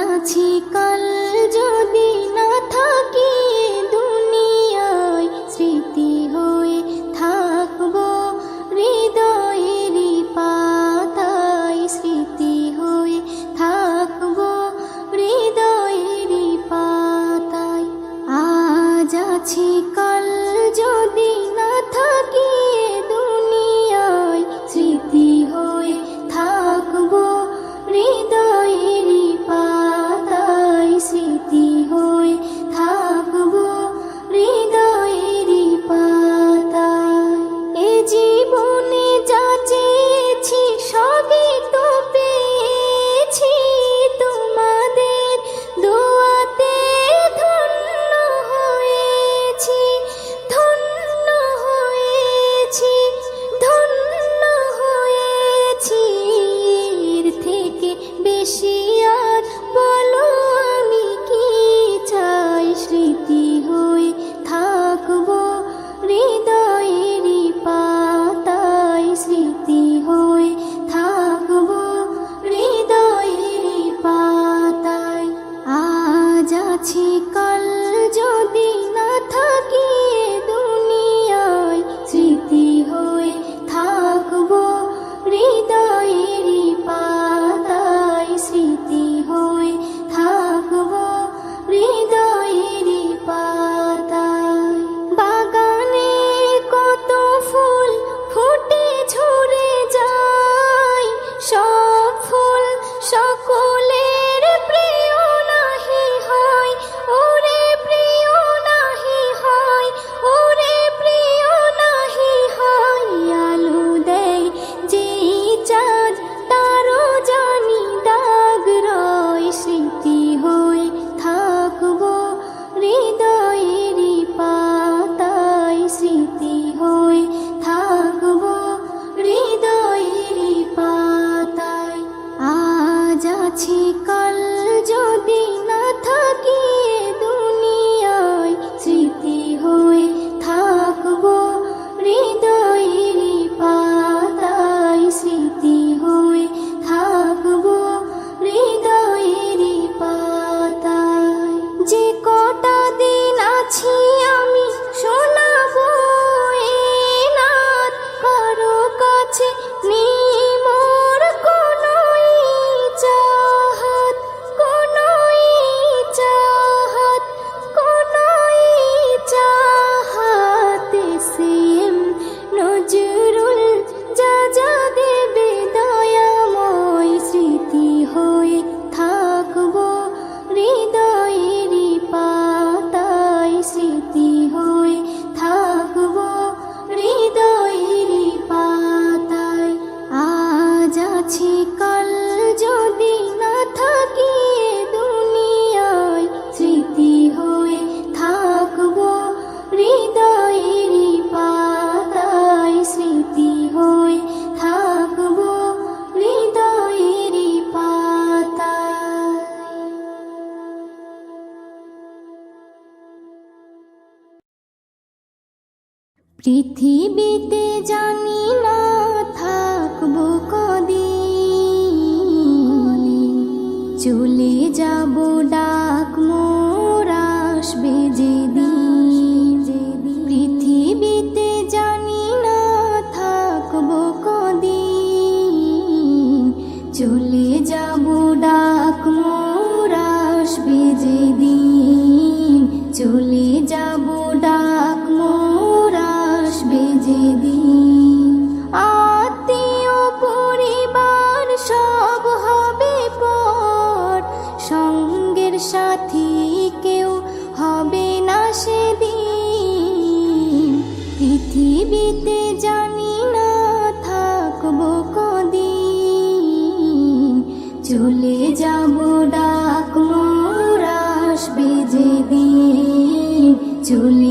যাচ্ছি কাল পৃথিবীতে জানি না থাকব কদি চলে যাব ডাক মোর আসবে যেদিন। আত্মীয় সব হবে পর। সঙ্গের সাথী কেউ হবে না সেদিন। পৃথিবীতে জানি না থাকব কদিন। চলে যাব ডাক মোরাস বেজে দিন চলে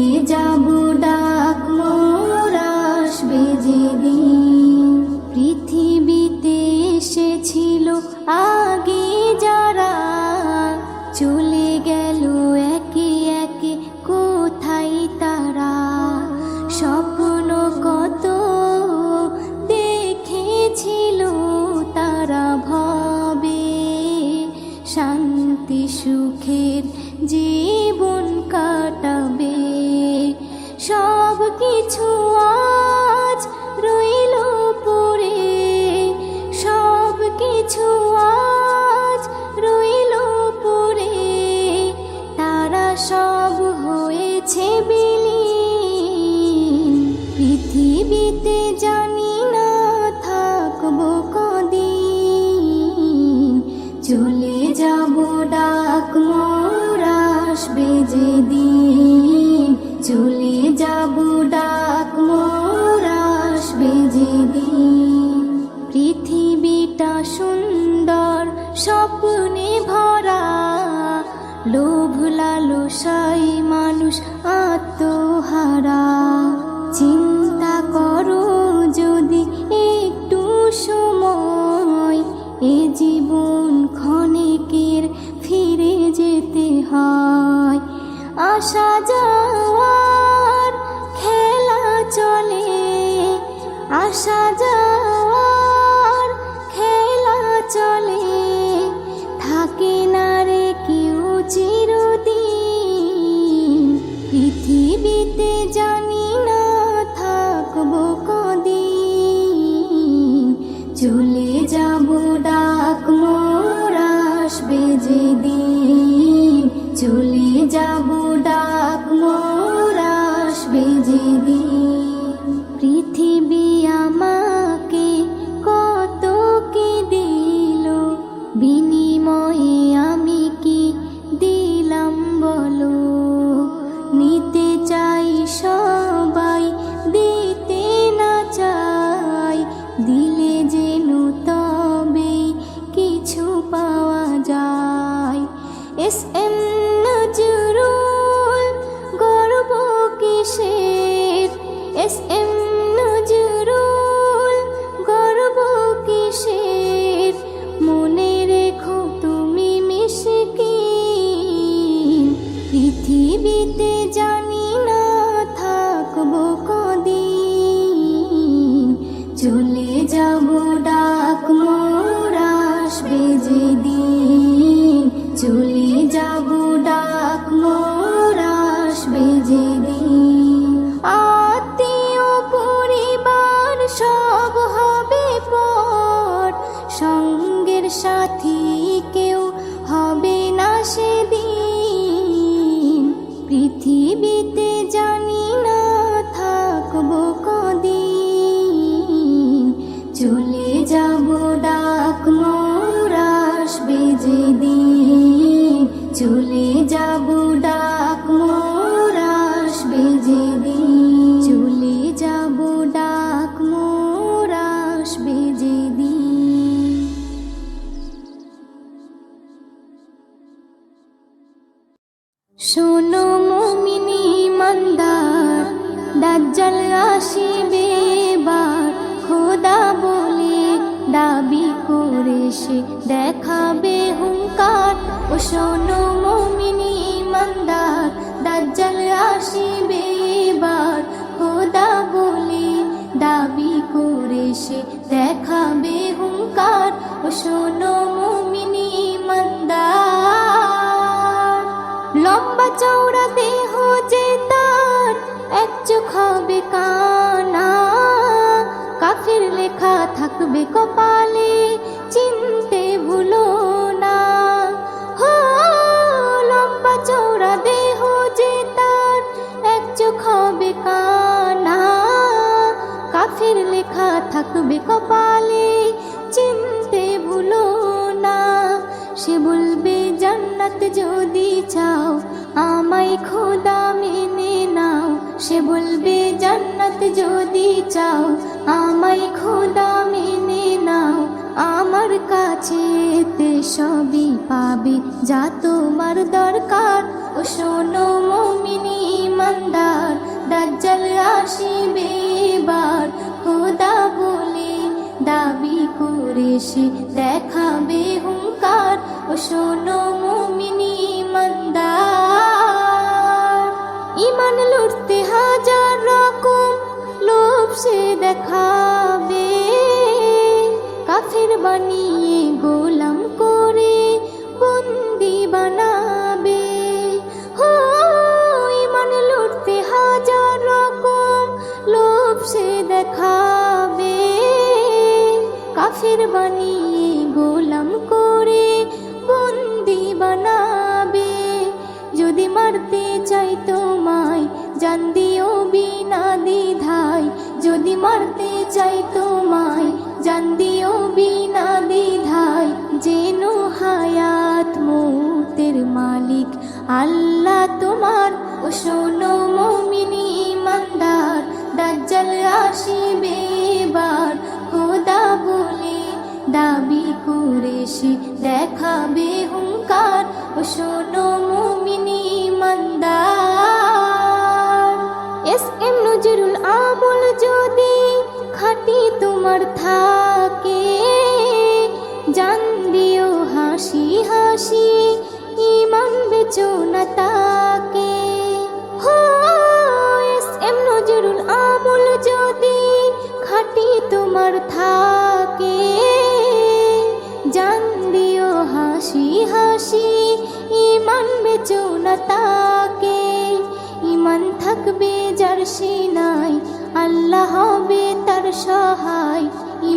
যেদিন পৃথিবীটা সুন্দর, স্বপ্নে ভরা। লোভ লালসাই মানুষ আত্মহারা। চিন্তা করো যদি একটু সময়, এ জীবন ক্ষণিকের ফিরে যেতে হয়। আসা যাওয়ার শোনো মুমিনি মন্দার দাজ্জাল আসিবে এবার। খোদা বলে দাবি করে সে দেখাবে হুঙ্কার। ও শোনো মুমিনি মন্দার দাজ্জাল আসিবে এবার। খোদা বলে দাবি করে সে দেখাবে হুঙ্কার। ও শোনো চৌড়া দেহ যে তার, এক চোখ হবে কানা। কাফের লেখা থাকবে কপালে, চিনতে ভুলো না। হো, লম্বা চৌড়া দেহ যে তার, এক চোখ হবে কানা। কাফের লেখা থাকবে কপালে, চিনতে ভুলো না। সে বলবে, জান্নাত যদি চাও আমায় খোদা মেনে নাও, সে বলবে জান্নাত যদি চাও। আমায় খোদা মেনে নাও, আমার কাছে তে সবই পাবে। যা তোমার দরকার, ও শোনো মমিনী ইমানদার, দাজ্জাল আসিবে এবার। খোদা বলে দাবি করে সে দেখাবে হুঙ্কার, ও শোনো মুমিনি ইমানদার। দেখাবে। কাফের বানিয়ে গোলাম করে বন্দি বানাবে। হো, ইমান লড়তে হাজার রকম লোভ সে দেখাবে। কাফের বানিয়ে গোলাম করে বন্দি বানাবে। যদি মারতে চাই তোমায়, জান দিও বিনা দ্বিধা। যদি মারতে চাই তোমায়, জান দিও বিনা দ্বিধায়, যেন হায়াত মৌতের মালিক আল্লাহ তোমার। ও শোনো মমিনী ইমানদার, দাজ্জাল আসিবে এবার। খোদা বলে দাবি করে সে দেখাবে হুঙ্কার। ও শোনো মুমিনি ইমানদার তোমার থাকে, জান দিও হাসি হাসি, ইমান বেচো না তাকে। এম নজরুল আমল যদি খাটি তোমার থাকে, জান দিও হাসি হাসি, ইমান বেচো না তাকে। ইমান থাকবে যার সিনাই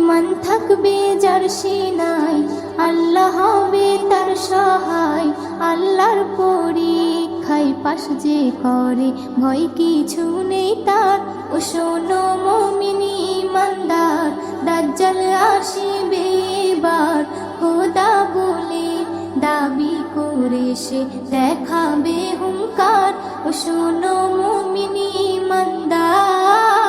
ইমান থাকবে যার সিনাই, আল্লাহ হবে তার সহায়। আল্লাহর পরীক্ষায় পাশ যে করে, ভয় কিছু নেই তার। ও শোনো মমিনী ইমানদার, দাজ্জাল আসিবে এবার। খোদা বলে দাবি করে সে দেখাবে হুঙ্কার। ও শোনো মুমিনি ইমানদার।